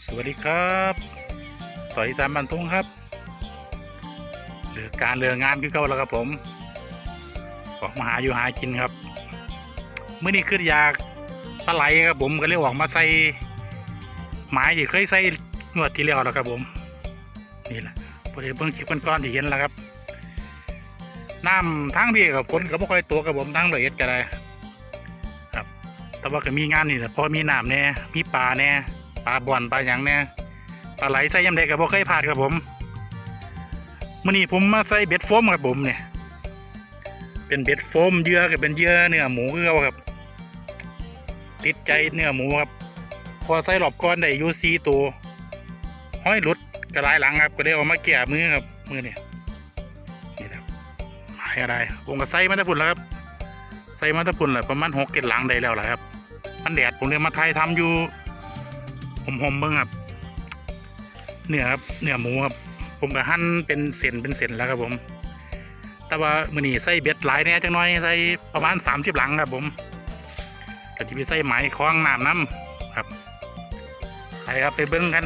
สวัสดีครับต่อยสานบันทุ่งครับเรือการเรืองานคือเก่าแล้วครับผมออกมาหาอยู่หากินครับเมื่อนี้ขึ้นอยากปลาไหลครับผมก็เลยออกมาใส่หมายที่เคยใส่งวดที่แล้วแล้วครับผมนี่แหละพอดีเพิ่งคลิปก้อนๆที่เห็นแล้วครับน้ำทั้งพี่กับฝนก็ไม่ค่อยตัวกับผมทั้งละเอียดก็ได้ครับ แต่ว่าก็มีงานนี่แหละพอมีน้ำแน่มีปลาแน่ ปลาบ่อนปลาหยังเนี่ยปลาไหลใส่ยำเด็กกับบ่เคยผ่านครับผมมื่อนี้ผมมาใส่เบ็ดโฟมครับผมเนี่ย เป็นเบ็ดโฟมเยื่อกับเป็นเยื่อเนื้อหมูคือเขาครับ ติดใจเนื้อหมูครับ พอใส่หลอบก้อนได้อยูซีตัวห้อยหลุดกระไรหลังครับ ก็ได้เอามาแก่มือครับมือเนี่ยนี่ครับหมายอะไรผมก็ใส่มาตะพุ่นแล้วครับใส่มาตะพุ่นแหละประมาณหกเกตหลังได้แล้วแหละครับ มันแดดผมเลยมาไทยทำอยู่ ผมหอมๆเบิ้งครับเนื้อครับเนื้อหมูครับ ผมก็หั่นเป็นเส้นเป็นเส้นแล้วครับผม แต่ว่ามือนี้ใส่เบ็ดหลายแน่จังน้อยใส่ประมาณ30หลังครับผมก็จะไปใส่ไหมคล้องน้ำน้ำครับไปครับไปเบิ้งกัน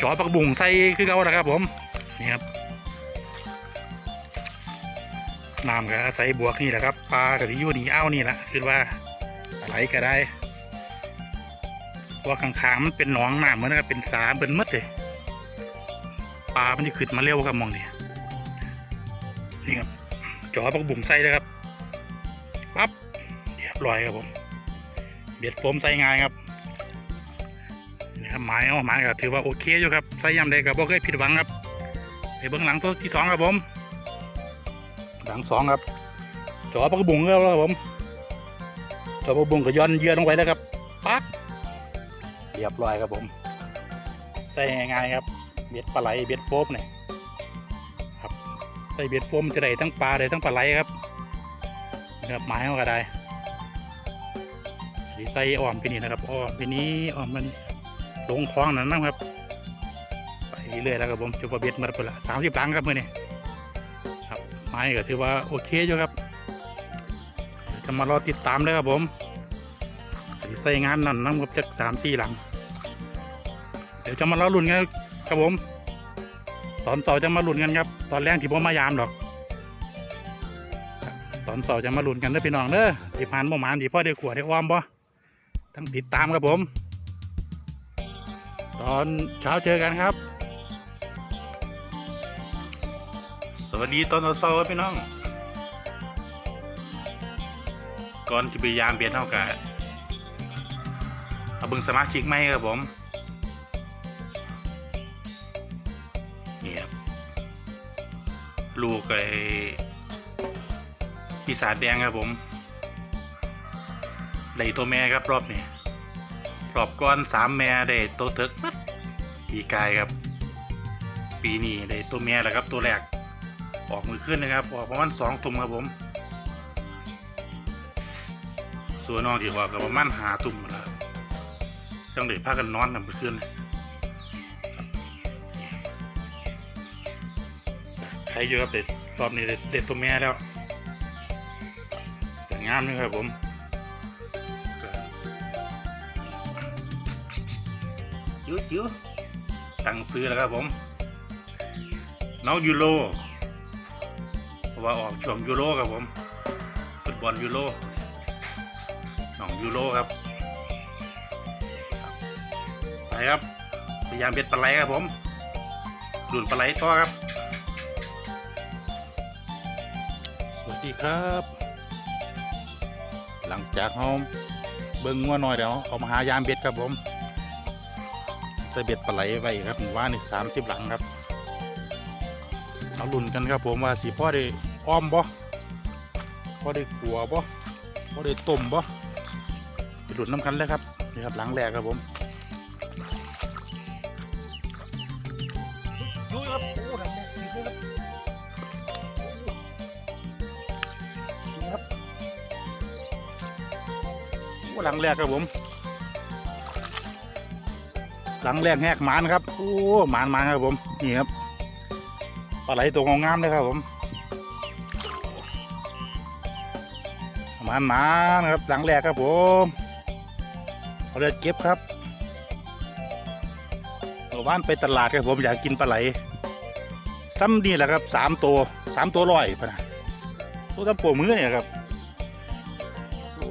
จอปักบุ่งใส่คือเก่าแล้วครับผมนี่ครับน้ำก็ใส่บวกนี่แหละครับปลากับที่ยูนี่เอ้านี่แหละคือว่าอะไรก็ได้ ว่าข้างๆมันเป็นหนองน้ำเหมือนกับเป็นสาเป็นมดเลยปลามันจะขึ้นมาเร็วครับมองนี่นี่ครับจอปักบุ่มใส่เลยครับปั๊บเรียบร้อยครับผมเบียดโฟมใส่ง่ายครับนี่ครับหมายเอาหมายก็ถือว่าโอเคอยู่ครับใส่ยำใดก็บ่เคยผิดหวังครับไปเบื้องหลังตัวที่สองครับผมหลังสองครับจอปักบุ่งแล้วครับผมจอปักบุ่งก็ย้อนเยื่อลงไปแล้วครับปั๊ก รียบร้อยครับผม ใส่ง่ายๆครับ เบ็ดปลาไหลเบ็ดโฟมเนี่ยครับใส่เบ็ดโฟมจะได้ทั้งปลาได้ทั้งปลาไหลครับเนื้อไม้ก็ได้ดีใส่อ้อมไปนี่นะครับอ้อมไปนี้อ้อมมันลงคลองนั่นนะครับ ไปเรื่อยแล้วครับผมจุบเบ็ดมาไปละสามสิบลังครับมื่อนี้ครับไม้ก็ถือว่าโอเคอยู่ครับ จะมารอติดตามเลยครับผมใส่งานนั่นน้ำกับจักสามสี่หลัง ดี๋ยวจะมาเล่าลุ่นกันครับผม ตอนเสาจะมาลุ่นกันครับ ตอนแรกที่ผมมายามหรอก ตอนเสาจะมาลุ่นกันเด้อพี่น้องเด้อสิพานบ่หมานดีพ่อได้ขวดได้อ้อมบ่ทั้งติดตามครับผม ตอนเช้าเจอกันครับ สวัสดีตอนเสาครับพี่น้อง ก่อนจะไปยามเบียนเท่ากันเอาบิ่งสมาชิกไหมครับผม ลูกไอ้ปีศาจแดงครับผมได้ตัวแม่ครับรอบนี้รอบก้อนสามแม่ได้ตัวเถิกปั๊บปีกายครับ ปีนี้ได้ตัวแม่แล้วครับตัวแรกออกมือขึ้นนะครับ ออกประมาณสองทุ่มครับผม ส่วนน้องที่ออกก็ประมาณหาทุ่มแล้วครับจังเลยพากันนอนนำไปขึ้น ใครเยอะครับเด็ดรอบนี้เด็ดเด็ดตัวแม่แล้ว แต่งามเลยครับผมจิ๋วจิ๋วตั้งซื้อแล้วครับผมน้องยูโรเพราะว่าออกช่วงยูโรครับผมฟุตบอลยูโรน้องยูโรครับไปครับพยายามเบ็ดปลาไหลครับผมดุนปลาไหลต่อครับ วัสดีครับ หลังจากเราเบิ้งงัวหน่อยเดี๋ยวเอามาหายามเบ็ดครับผมใส่เบ็ดปลาไหลไว้ครับว่านี่สามสิบหลังครับเอาลุ่นกันครับผมว่าสีพ่อได้อ้อมบ่พ่อได้ขัวบ่พ่อได้ต้มบ่ไปหลุนน้ำกันเลยครับนี่ครับหลังแรกครับผมดูครับ หลังแรกครับผม หลังแรกแหกหมานครับโอ้หมานหมานครับผมนี่ครับปลาไหลตัวงามเลยครับผมหมานหมานครับ หลังแรกครับผมเอาเลือดเก็บครับมื่อวานไปตลาดครับผมอยากกินปลาไหลซ้ำนี่แหละครับสามตัวสามตัวร้อยพนะตัวตั้งปวมือเนี่ยครับโอ้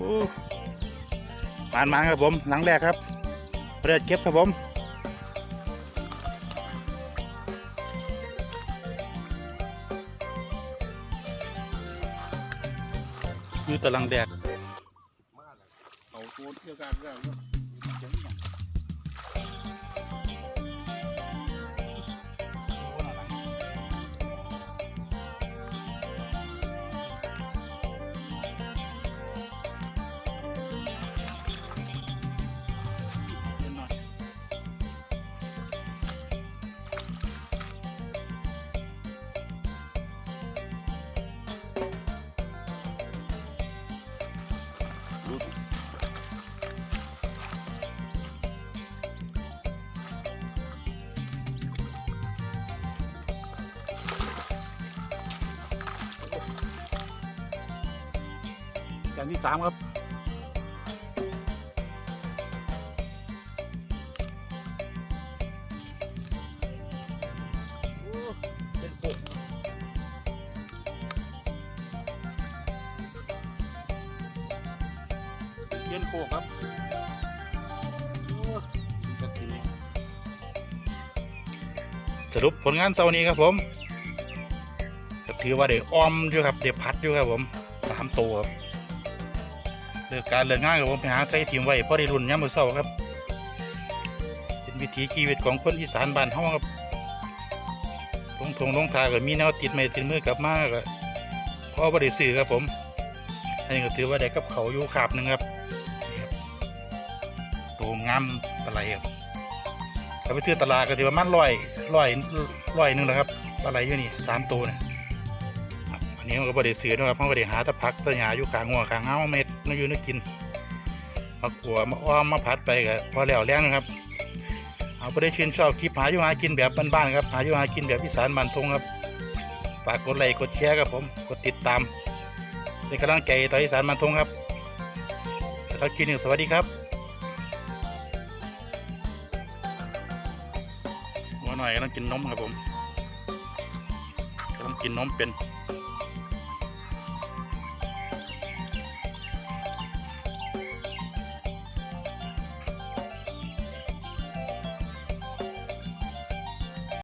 มานมาครับผมหลังแรกครับเปิดเก็บครับผมอยู่ตะลังแดดเอาตัวเที่ยวกันกั นอย่างที่สามครับเย็นโปกครับสรุปผลงานเสาร์นี้ครับผมก็ถือว่าเดี๋ยวออมอยู่ครับเดี๋ยวพัดอยู่ครับผมสามตัวครับ เลิกการเลิกงานกับผมไปหาใส่ทีมไว้พอได้รุ่นยามมื้อเช้าครับ เป็นวิถีชีวิตของคนอีสานบ้านเฮาครับลงทงลงทาก็มีแนวติดไม้ติดมือกลับมาก็พอบ่ได้ซื้อครับผมอันนี้ก็ถือว่าได้กับเขาอยู่ขาบหนึ่งครับตัวงามปลาไหลครับถ้าไปซื้อตลาดก็ถือว่ามันร้อยร้อยร้อยหนึ่งนะครับปลาไหลอยู่นี่สามตัวเนี่ย นี้มันก็บริสือนะครับมันบริหาตะพักตะหยาอยู่ขางหัวขางเงาเม็ดนอยู่นึกกินมาขัวมาอ้อมมาผัดไปก็พอแล้วแล้วนะครับเอาไปได้ชื่นชอบคลิปหาอยู่หากินแบบบ้านๆครับหาอยู่หากินแบบอีสานบ้านทงครับ ฝากกดไลค์กดแชร์ครับผมกดติดตามเป็นกำลังใจต่ออีสานบ้านทงครับสำหรับคลิปนี้สวัสดีครับหัวหน่อยกำลังกินนมครับผมกำลังกินนมเป็น